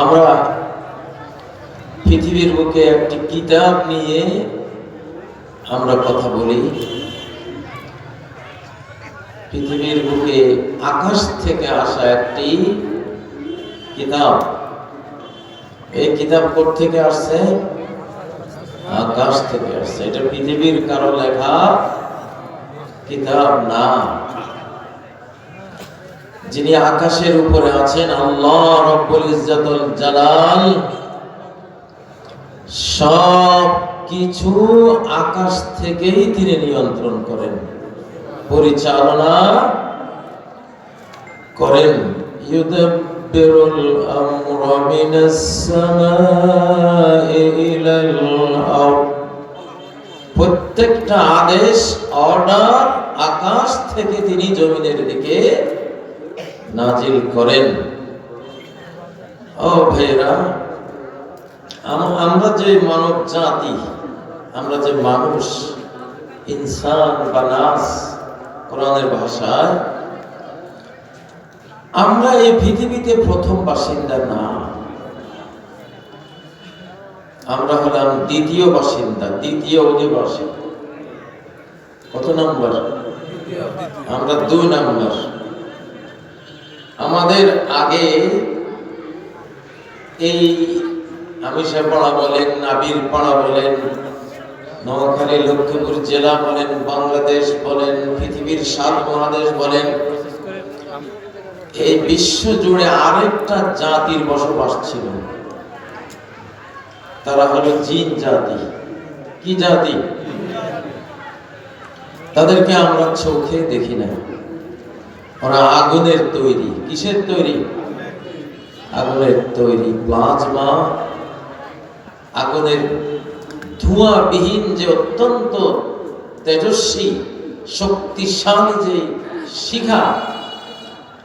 আমরা পৃথিবীর বুকে একটি কিতাব নিয়ে আমরা কথা বলি। পৃথিবীর বুকে আকাশ থেকে আসা একটি কিতাব। এই কিতাব থেকে আসছে? আকাশ থেকে আসছে। এটা পৃথিবীর কারও লেখা কিতাব না। যিনি আকাশের উপরে আছেন, আল্লাহ রব্বুল ইজ্জাতুল জালাল, সব কিছু আকাশ থেকেই তিনি নিয়ন্ত্রণ করেন, পরিচালনা করেন। ইউদাব্বিরুল আমরা মিনাস সামাই ইলাল আরদ। প্রত্যেকটা আদেশ, অর্ডার আকাশ থেকে তিনি জমিনের দিকে নাজিল করেন। ও ভাইরা আমরা যে মানব জাতি আমরা যে মানুষ ইনসান বা নাস কোরআনের ভাষায় আমরা এই পৃথিবীতে প্রথম বাসিন্দা না। আমরা হলাম দ্বিতীয় বাসিন্দা দ্বিতীয় অধিবাসী। কত নম্বর? আমরা দুই নম্বর। আমাদের আগে এই আমিষা পাড়া বলেন নাবির পাড়া বলেন, নোয়াখালী, লক্ষ্মীপুর জেলা বলেন, বাংলাদেশ বলেন, পৃথিবীর সাত মহাদেশ বলেন, এই বিশ্ব জুড়ে আরেকটা জাতির বসবাস ছিল। তারা হলো জিন জাতি। কি জাতি? তাদেরকে আমরা চোখে দেখি না। ওরা আগুনের তৈরি, কিসের তৈরি? আগুনের তৈরি প্লাজমা। আগুনের ধোঁয়াবিহীন যে অত্যন্ত তেজস্বী, শক্তিশালী যে শিখা,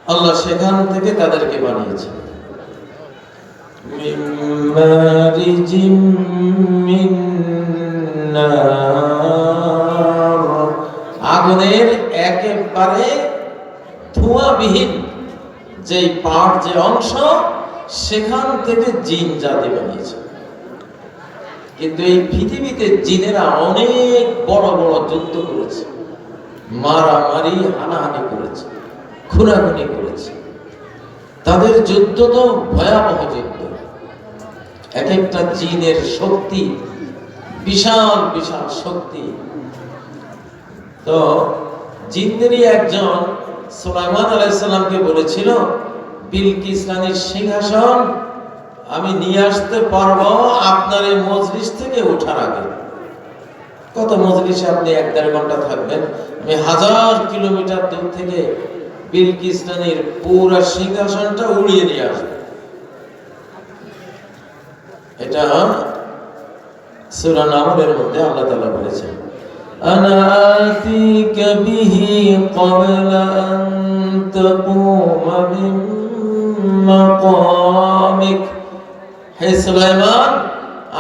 আল্লাহ সেখান থেকে তাদেরকে বানিয়েছে। আগুনের একেবারে ধোঁয়াবিহীন যে পার্ট যে অংশ, সেখান থেকে জিন জাতি বানিয়েছে। কিন্তু এই পৃথিবীতে জিনেরা অনেক বড় বড় যুদ্ধ করেছে। মারামারি, হানাহানি করেছে, খুনাখুনি করেছে। তাদের যুদ্ধ তো ভয়াবহ যুদ্ধ। এক একটা জিনের শক্তি, বিশাল বিশাল শক্তি। তো জিনদেরই একজন সুলাইমান আলাইসাল্লামকে বলেছিল, বিলকিস রানীর সিংহাসন আমি নিয়ে আসতে পারব আপনার এই মজলিস থেকে ওঠার আগে। কত মজলিসে আপনি এক দেড় ঘণ্টা থাকবেন? আমি হাজার কিলোমিটার দূর থেকে বিলকিস রানীর পুরা সিংহাসনটা উড়িয়ে নিয়ে আসব। এটা সূরা নামলের মধ্যে আল্লাহ তাআলা বলেছেন। আনা আতিকা বিহি ক্বাবলা আন তাকুমা মিন মাকামিক হে সুলাইমান,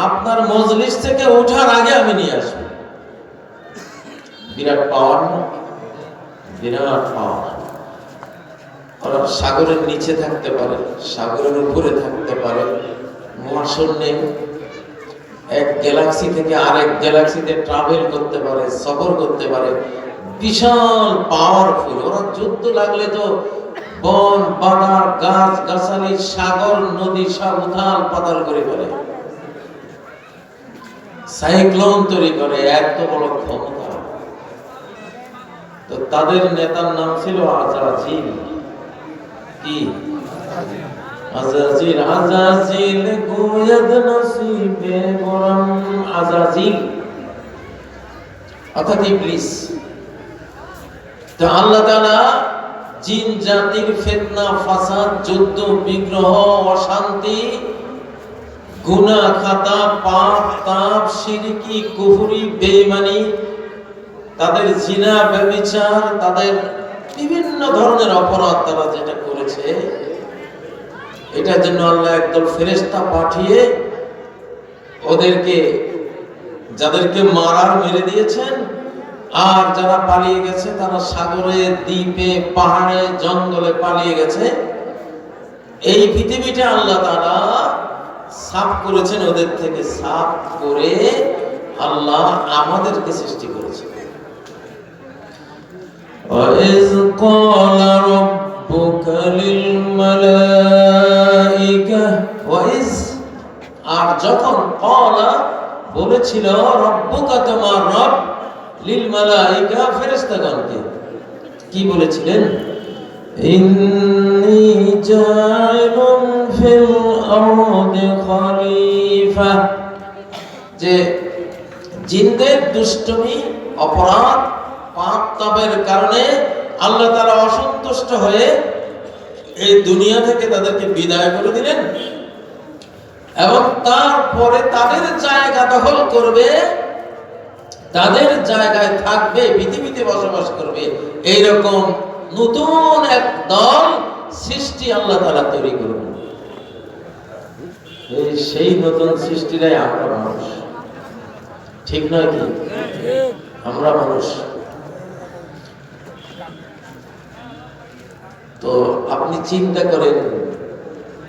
আপনার মজলিস থেকে ওঠার আগে আমি নিয়ে আসব। বিরাট পাওয়ার বিরাট পাওয়ার। ওরা সাগরের নিচে থাকতে পারে, সাগরের উপরে থাকতে পারে, মহাশূন্যে এক গ্যালাক্সি থেকে আরেক গ্যালাক্সিতে ট্রাভেল করতে পারে, সফর করতে পারে। বিশাল পাওয়ারফুল ওরা যুদ্ধ লাগলে তো বন, বাগান, গাছ, গাছালি, সাগর, নদী সব উথাল পাতাল করে ফেলে। সাইক্লোন তৈরি করে এত বড় ক্ষমতা। তো তাদের নেতার নাম ছিল আজাজিল কি? আজাজিল নসিবে অর্থাৎ ইবলিস। তো আল্লাহ তাআলা জিন, জাতির ফিতনা, ফাসাদ, যুদ্ধ, বিগ্রহ, অশান্তি খাতা, পাপ, তাপ বেঈমানি, তাদের জিনা, ব্যভিচার, তাদের বিভিন্ন ধরনের অপরাধ তারা যেটা করেছে এটার জন্য আল্লাহ একদল ফেরেশতা পাঠিয়ে ওদেরকে যাদেরকে মারার মেরে দিয়েছেন আর যারা পালিয়ে গেছে তারা সাগরে দ্বীপে পাহাড়ে জঙ্গলে পালিয়ে গেছে এই পৃথিবীটা আল্লাহ তারা সাফ করেছেন ওদের থেকে সাফ করে আল্লাহ আমাদেরকে সৃষ্টি করেছেন وإذ قال ربك للملائكة وإذ আর যখন কলা বলেছিল, রব্বুকা তোমার রব লিল মালাইকা ফেরেশতাগণকে। কি বলেছিলেন? ইন্নী জাইলুন ফিল আরদি খলিফা। যে জিনদের দুষ্টমি, অপরাধ পাপ তাপের কারণে আল্লাহ তারা অসন্তুষ্ট হয়ে এই দুনিয়া থেকে তাদেরকে বিদায় করে দিলেন। এবং তারপরে তাদের জায়গা দখল করবে, তাদের জায়গায় থাকবে, পৃথিবীতে বসবাস করবে। এইরকম নতুন এক দল সৃষ্টি আল্লাহ তালা তৈরি করবেন এই সেই নতুন সৃষ্টিরাই আমরা মানুষ। ঠিক নয় কি? আমরা মানুষ। তো আপনি চিন্তা করেন,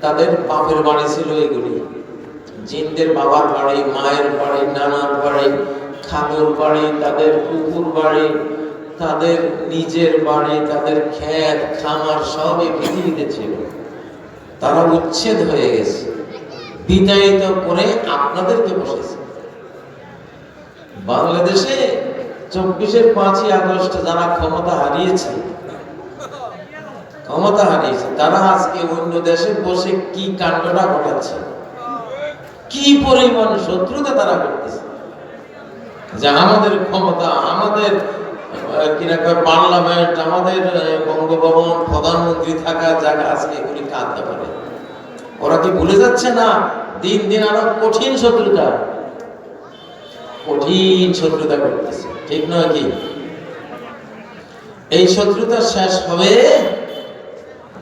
তাদের বাপের বাড়ি ছিল এগুলি। জিনদের বাবার বাড়ি, মায়ের বাড়ি, নানার বাড়ি খালুর বাড়ি, তাদের কুকুর বাড়ি, তাদের নিজের বাড়ি, তাদের ক্ষেত, খামার সব এই পৃথিবীতে ছিল। তারা উচ্ছেদ হয়ে গেছে। বিদায়িত করে আপনাদেরকে বসেছে। বাংলাদেশে চব্বিশের পাঁচই আগস্ট যারা ক্ষমতা হারিয়েছে ক্ষমতা হারিয়েছে, তারা আজকে অন্য দেশে বসে কি কাণ্ডটা ঘটাচ্ছে? কি পরিমাণ শত্রুতা তারা করতেছে? যে আমাদের ক্ষমতা, আমাদের পার্লামেন্ট, আমাদের বঙ্গভবন, প্রধানমন্ত্রী থাকা জায়গা আজকে এগুলি কাঁদতে পারে। ওরা কি ভুলে যাচ্ছে না? দিন দিন আরও কঠিন শত্রুতা। কঠিন শত্রুতা করতেছে। ঠিক নয় কি? এই শত্রুতা শেষ হবে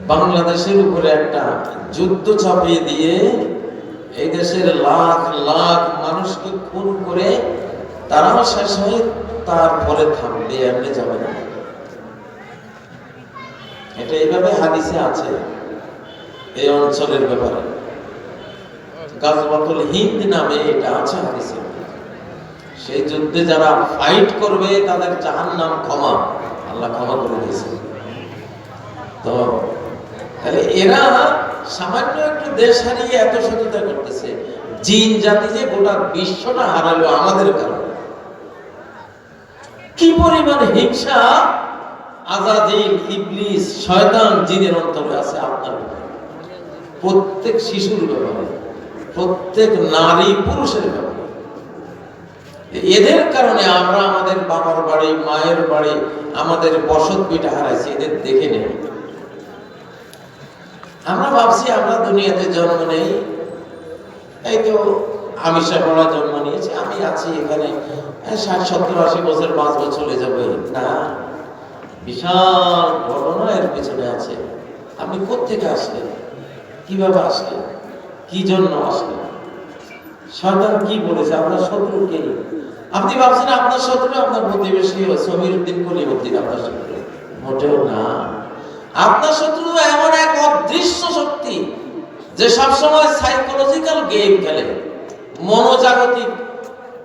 বাংলাদেশের উপরে একটা যুদ্ধ চাপিয়ে দিয়ে এই দেশের লাখ লাখ মানুষকে খুন করে তারাও শেষ হয়ে তারপরে থামবে, এমনি যাবে না। এটা এইভাবে হাদিসে আছে, এই অঞ্চলের ব্যাপারে। গাজবাতুল হিন্দ নামে এটা আছে হাদিসে। সেই যুদ্ধে যারা ফাইট করবে, তাদের জাহান নাম ক্ষমা, আল্লাহ ক্ষমা করে দিয়েছে তো, তাহলে এরা সামান্য একটু দেশ হারিয়ে এত সততা করতেছে। জিন জাতি যে গোটা বিশ্বটা হারালো আমাদের কারণে। কি পরিমাণ হিংসা? ইবলিস, শয়তান জিনের অন্তরে আছে আপনার প্রত্যেক শিশুর ব্যাপারে, প্রত্যেক নারী পুরুষের ব্যাপারে। এদের কারণে আমরা আমাদের বাবার বাড়ি, মায়ের বাড়ি, আমাদের বসত পিঠা হারাইছি, এদের দেখে নেই। আমরা ভাবছি আমরা দুনিয়াতে জন্ম নেই। এই তো আমিষা পড়া জন্ম নিয়েছি, আমি আছি এখানে। ষাট, সত্তর, আশি বছর, পাঁচ বছর চলে যাবে। না, বিশাল ঘটনা এর পেছনে আছে। আপনি কোথেকে আসলেন? কীভাবে আসলেন? কি জন্য আসলেন? শয়তান কি বলেছে? আপনার শত্রু কে? আপনি ভাবছেন আপনার শত্রু আপনার প্রতিবেশী সমীর উদ্দিন কলিমুদ্দিন আপনার শত্রু। মোটেও না। আপনার শত্রু এমন এক অদৃশ্য শক্তি যে সবসময় সাইকোলজিক্যাল গেম খেলে, মনোজাগতিক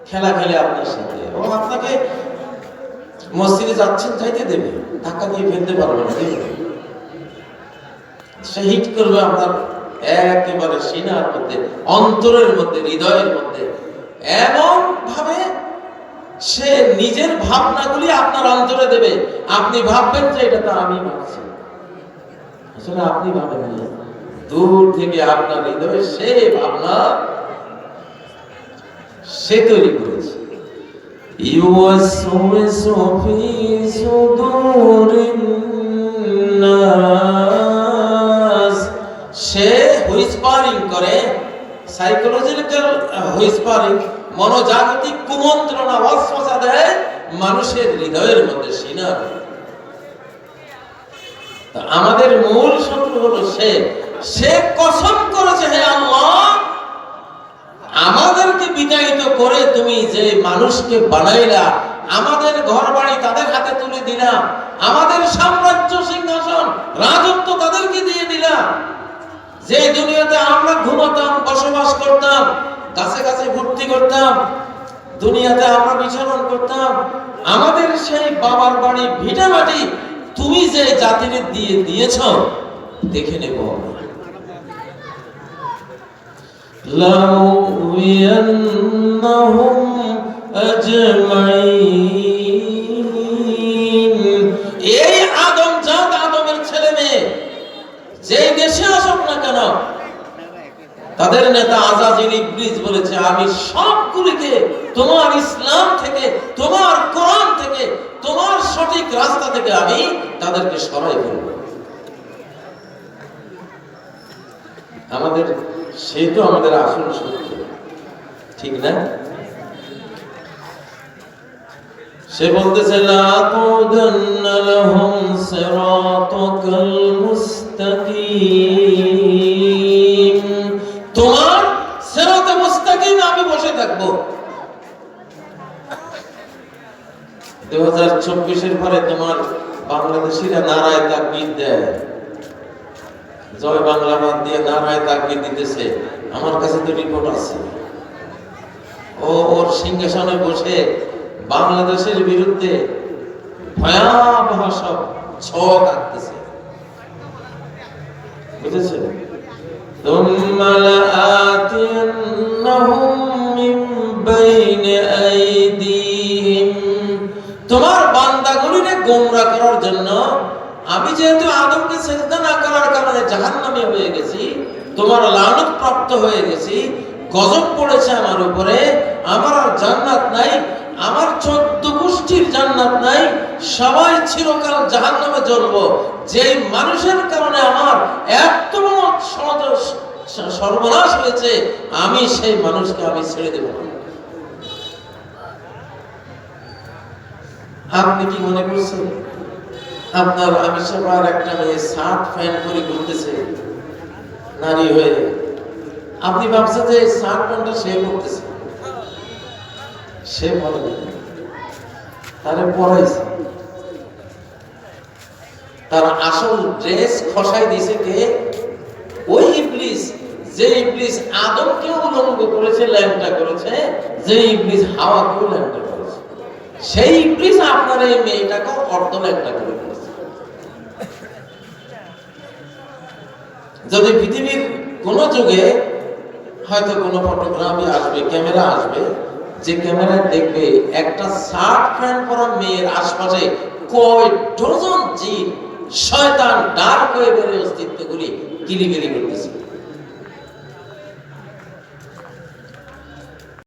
খেলা খেলে আপনার সাথে ও আপনাকে মসজিদে যাচ্ছেন চাইতে দেবে, ধাক্কা দিয়ে ফেলতে পারবে না সে হিট করবে আপনার একেবারে সিনার মধ্যে, অন্তরের মধ্যে, হৃদয়ের মধ্যে। এমন ভাবে সে নিজের ভাবনাগুলি আপনার অন্তরে দেবে। আপনি ভাববেন যে এটা তো আমি ভাবছি আসলে আপনি ভাবেন না দূর থেকে আপনার হৃদয়ে সে ভাবনা সে তৈরি করেছে يوسوس في صدور الناس সে হুইসপারিং করে সাইকোলজিক্যাল হুইসপারিং মনোজাগতিক কুমন্ত্রণা ওয়াসওয়াসা দেয় মানুষের হৃদয়ের মধ্যে সিনার তা আমাদের মূল শত্রু হলো সে সে কসম করেছে, হে আল্লাহ, আমাদেরকে বিতাড়িত করে তুমি যে মানুষকে বানাইলা, আমাদের ঘর বাড়ি তাদের হাতে তুলে দিলা, আমাদের সাম্রাজ্য সিংহাসন, রাজত্ব তাদেরকে দিয়ে দিলা। যে দুনিয়াতে আমরা ঘুমাতাম, বসবাস করতাম কাছে গাছে ভর্তি করতাম, দুনিয়াতে আমরা বিচরণ করতাম, আমাদের সেই বাবার বাড়ি ভিটা মাটি তুমি যে জাতিকে দিয়ে দিয়েছ, দেখে নেব। এই আদম জাত আদমের ছেলে মেয়ে যে দেশে আসুক না কেন, তাদের নেতা আজাজির ইবলিস বলেছে, আমি সবগুলিকে তোমার ইসলাম থেকে, তোমার কোরআন থেকে, তোমার সঠিক রাস্তা থেকে আমি তাদেরকে সরাই ফেলব। আমাদের, সে তো আমাদের আসল সত্য ঠিক না? সে বলতেছে তোমার মুস্তাকিম আমি বসে থাকব। 2024 এর পরে তোমার বাংলাদেশিরা নারায় তাকবীর দেয় জয় বাংলা বাদ দিয়ে নারায় তাকবীর দিতেছে আমার কাছে তো রিপোর্ট আছে ও ওর সিংহাসনে বসে বাংলাদেশের বিরুদ্ধে ভয়াবহ সব ছক আঁকতেছে বুঝেছেন ثم لآتينهم গোমরা করার জন্য আমি যেহেতু আদমকে সেজদা না করার কারণে জাহান্নামী হয়ে গেছি, তোমার লানত প্রাপ্ত হয়ে গেছি, গজব পড়েছে আমার উপরে, আমার আর জান্নাত নাই, আমার চোদ্দ গোষ্ঠীর জান্নাত নাই, সবাই চিরকাল জাহান্নামে জ্বলব যেই মানুষের কারণে আমার এত সর্বনাশ হয়েছে, আমি সেই মানুষকে আমি ছেড়ে দেব না। আপনি কি মনে করছেন আপনার আমি সবার একটা মেয়ে শার্ট ফ্যান করে ঘুরতেছে, নারী হয়ে। আপনি ভাবছেন যে শার্ট প্যান্টটা সে করতেছে? সে বলে তারে পড়াইছে। তার আসল ড্রেস খসাই দিয়েছে কে? ওই ইবলিস। যে ইবলিস আদমকে উলঙ্গ করেছে, ল্যাংটা করেছে, যে ইবলিস হাওয়াকেও ল্যাংটা সেই ইবলিস আপনার এই ল্যাংটা করে যদি পৃথিবীর কোন যুগে হয়তো কোনো ফটোগ্রাফি আসবে ক্যামেরা আসবে, যে ক্যামেরায় দেখবে একটা শার্ট প্যান্ট পরা মেয়ের আশপাশে কয় ডজন জিন শয়তান ডার্ক বেড়ে অস্তিত্বগুলি কিলিবিলি করতেছে।